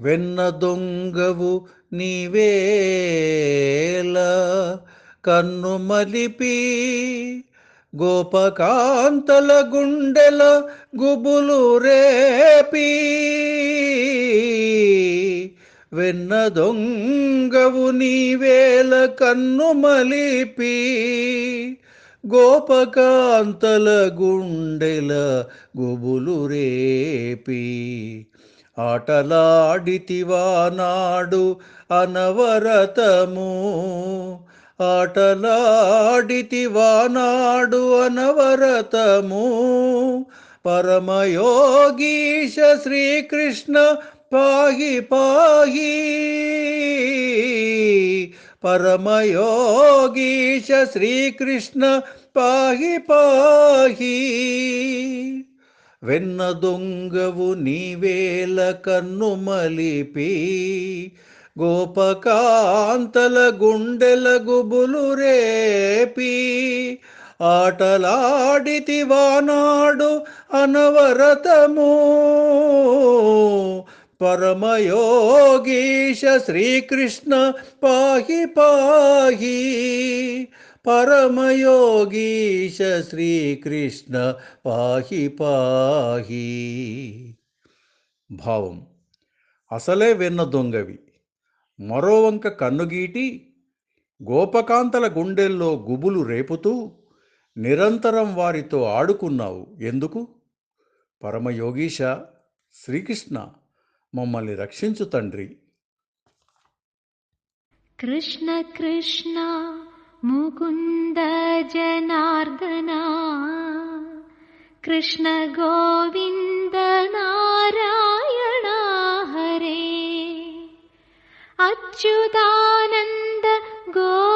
వెన్న దొంగవు నీవేల కన్ను మలిపి గోపకాంతల గుండెల గుబులు రేపి. వెన్న దొంగవు నీవేల కన్ను మలిపి గోపకాంతల గుండెల గుబులు రేపి. ఆటలాడితివా నాడు అనవరతము. ఆటలాడితివా నాడు అనవరతము. పరమయోగీశ శ్రీకృష్ణ పాహి పాహి పరమయోగీశ శ్రీకృష్ణ పాహి పాహి వెన్న దొంగవు నీవేల కన్ను మలిపి గోపకాంతల గుండెల గుబులు రేపి. ఆటలాడితివానాడు అనవరతము పరమయోగీశ శ్రీకృష్ణ పాహి పాహి. పరమయోగీశ శ్రీకృష్ణ పాహి పాహి. భావం. అసలే వెన్న దొంగవి. మరో వంక కన్నుగీటి గోపకాంతల గుండెల్లో గుబులు రేపుతూ నిరంతరం వారితో ఆడుకున్నావు ఎందుకు? పరమయోగీశ శ్రీకృష్ణ మమ్మల్ని రక్షించు తండ్రి. కృష్ణ కృష్ణ. मुकुन्द जनार्दना कृष्ण गोविन्द नारायणा हरे अच्युतानन्द गोविन्द